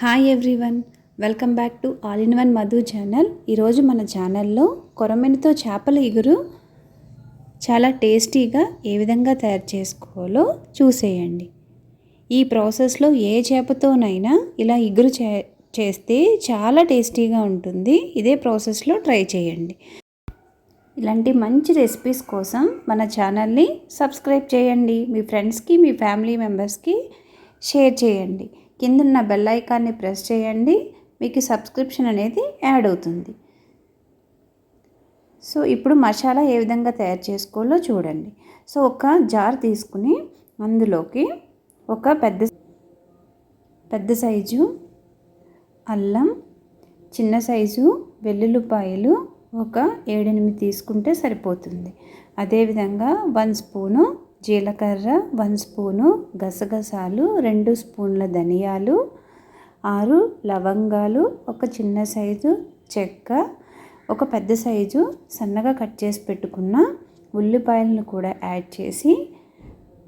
Hi everyone welcome back to all in one Madhu channel ఈరోజు మన ఛానల్లో కొరమెనితో చేపల ఇగురు చాలా టేస్టీగా ఏ విధంగా తయారు చేసుకోవాలో చూసేయండి. ఈ ప్రాసెస్లో ఏ చేపతోనైనా ఇలా ఇగురు చే చేస్తే చాలా టేస్టీగా ఉంటుంది. ఇదే ప్రాసెస్లో ట్రై చేయండి. ఇలాంటి మంచి రెసిపీస్ కోసం మన ఛానల్ని సబ్స్క్రైబ్ చేయండి. మీ ఫ్రెండ్స్కి మీ ఫ్యామిలీ మెంబర్స్కి షేర్ చేయండి. కిందన్న బెల్ ఐకాన్ని ప్రెస్ చేయండి. మీకు సబ్స్క్రిప్షన్ అనేది యాడ్ అవుతుంది. సో ఇప్పుడు మసాలా ఏ విధంగా తయారు చేసుకోవాలో చూడండి. సో ఒక జార్ తీసుకుని అందులోకి ఒక పెద్ద పెద్ద సైజు అల్లం చిన్న సైజు వెల్లుల్లిపాయలు ఒక ఏడెనిమిది తీసుకుంటే సరిపోతుంది. అదేవిధంగా వన్ స్పూను జీలకర్ర వన్ స్పూను గసగసాలు రెండు స్పూన్ల ధనియాలు ఆరు లవంగాలు ఒక చిన్న సైజు చెక్క ఒక పెద్ద సైజు సన్నగా కట్ చేసి పెట్టుకున్న ఉల్లిపాయలను కూడా యాడ్ చేసి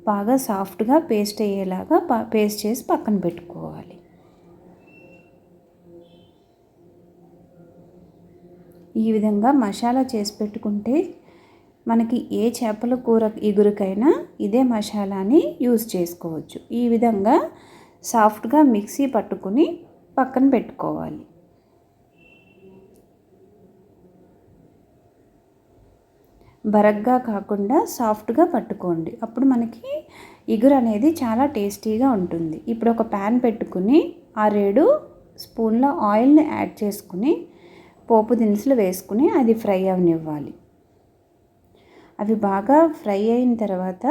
బాగా సాఫ్ట్గా పేస్ట్ అయ్యేలాగా పేస్ట్ చేసి పక్కన పెట్టుకోవాలి. ఈ విధంగా మసాలా చేసి పెట్టుకుంటే మనకి ఏ చేపల కూర ఇగురికైనా ఇదే మసాలాని యూజ్ చేసుకోవచ్చు. ఈ విధంగా సాఫ్ట్గా మిక్సీ పట్టుకుని పక్కన పెట్టుకోవాలి. బరగ్గా కాకుండా సాఫ్ట్గా పట్టుకోండి. అప్పుడు మనకి ఇగురు అనేది చాలా టేస్టీగా ఉంటుంది. ఇప్పుడు ఒక ప్యాన్ పెట్టుకుని ఆ రేడు స్పూన్ల ఆయిల్ని యాడ్ చేసుకుని పోపు దినుసులు వేసుకుని అది ఫ్రై అవనివ్వాలి. అవి బాగా ఫ్రై అయిన తర్వాత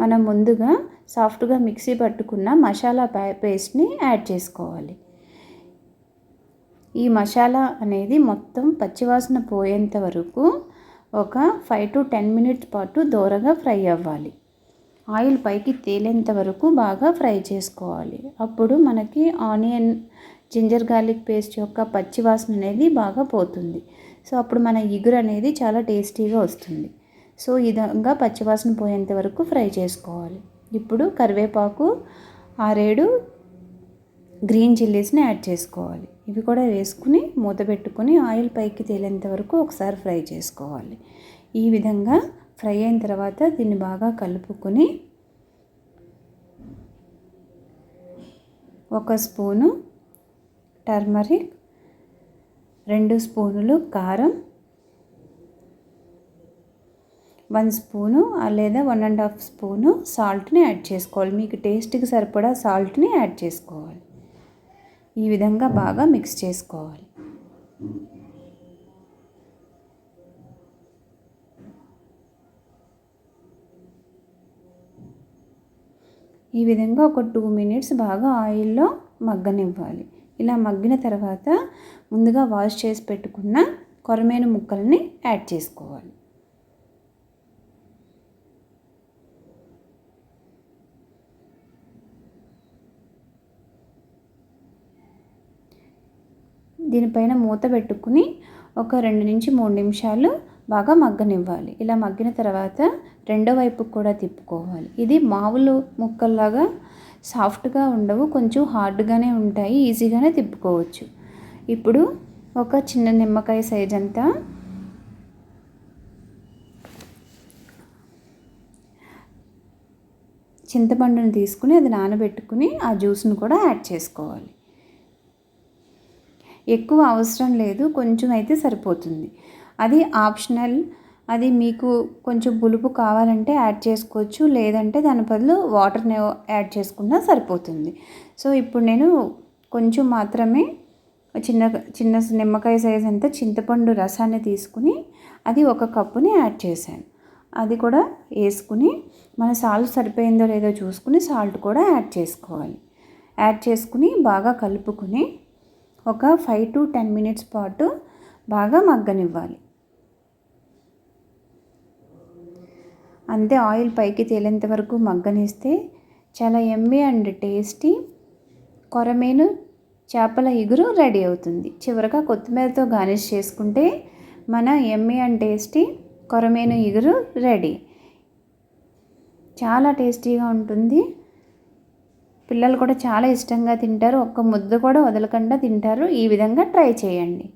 మనం ముందుగా సాఫ్ట్గా మిక్సీ పట్టుకున్న మసాలా పేస్ట్ని యాడ్ చేసుకోవాలి. ఈ మసాలా అనేది మొత్తం పచ్చివాసన పోయేంత వరకు ఒక ఫైవ్ టు టెన్ మినిట్స్ పాటు దూరంగా ఫ్రై అవ్వాలి. ఆయిల్ పైకి తేలేంత వరకు బాగా ఫ్రై చేసుకోవాలి. అప్పుడు మనకి ఆనియన్ జింజర్ గార్లిక్ పేస్ట్ యొక్క పచ్చివాసన అనేది బాగా పోతుంది. సో అప్పుడు మన ఇగురు అనేది చాలా టేస్టీగా వస్తుంది. సో ఈ విధంగా పచ్చివాసన పోయేంత వరకు ఫ్రై చేసుకోవాలి. ఇప్పుడు కరివేపాకు ఆరేడు గ్రీన్ చిల్లీస్ని యాడ్ చేసుకోవాలి. ఇవి కూడా వేసుకుని మూత పెట్టుకుని ఆయిల్ పైకి తేలేంత వరకు ఒకసారి ఫ్రై చేసుకోవాలి. ఈ విధంగా ఫ్రై అయిన తర్వాత దీన్ని బాగా కలుపుకొని ఒక స్పూను టర్మరిక్ రెండు స్పూనులు కారం వన్ స్పూను లేదా వన్ అండ్ హాఫ్ స్పూను సాల్ట్ని యాడ్ చేసుకోవాలి. మీకు టేస్ట్కి సరిపడా సాల్ట్ని యాడ్ చేసుకోవాలి. ఈ విధంగా బాగా మిక్స్ చేసుకోవాలి. ఈ విధంగా ఒక టూ మినిట్స్ బాగా ఆయిల్లో మగ్గనివ్వాలి. ఇలా మగ్గిన తర్వాత ముందుగా వాష్ చేసి పెట్టుకున్న కొరమైన ముక్కల్ని యాడ్ చేసుకోవాలి. దీనిపైన మూత పెట్టుకుని ఒక రెండు నుంచి మూడు నిమిషాలు బాగా మగ్గనివ్వాలి. ఇలా మగ్గిన తర్వాత రెండో వైపుకు కూడా తిప్పుకోవాలి. ఇది మామూలు ముక్కల్లాగా సాఫ్ట్గా ఉండవు కొంచెం హార్డ్గానే ఉంటాయి ఈజీగానే తిప్పుకోవచ్చు. ఇప్పుడు ఒక చిన్న నిమ్మకాయ సైజ్ అంతా చింతపండును తీసుకుని అది నానబెట్టుకుని ఆ జ్యూస్ను కూడా యాడ్ చేసుకోవాలి. ఎక్కువ అవసరం లేదు కొంచెం అయితే సరిపోతుంది. అది ఆప్షనల్ అది మీకు కొంచెం పులుపు కావాలంటే యాడ్ చేసుకోవచ్చు లేదంటే దాని బదులు వాటర్ని యాడ్ చేసుకున్నా సరిపోతుంది. సో ఇప్పుడు నేను కొంచెం మాత్రమే చిన్న చిన్న నిమ్మకాయ సైజ్ అంతా చింతపండు రసాన్ని తీసుకుని అది ఒక కప్పుని యాడ్ చేశాను. అది కూడా వేసుకుని మన సాల్ట్ సరిపోయిందో లేదో చూసుకుని సాల్ట్ కూడా యాడ్ చేసుకోవాలి. యాడ్ చేసుకుని బాగా కలుపుకుని ఒక ఫైవ్ టు టెన్ మినిట్స్ పాటు బాగా మగ్గనివ్వాలి. అంతే ఆయిల్ పైకి తేలేంత వరకు మగ్గనిస్తే చాలా ఎమ్మి అండ్ టేస్టీ కొరమేను చేపల ఇగురు రెడీ అవుతుంది. చివరగా కొత్తిమీరతో గార్నిష్ చేసుకుంటే మన ఎమ్మి అండ్ టేస్టీ కొరమేను ఇగురు రెడీ. చాలా టేస్టీగా ఉంటుంది. పిల్లలు కూడా చాలా ఇష్టంగా తింటారు. ఒక్క ముద్ద కూడా వదలకుండా తింటారు. ఈ విధంగా ట్రై చేయండి.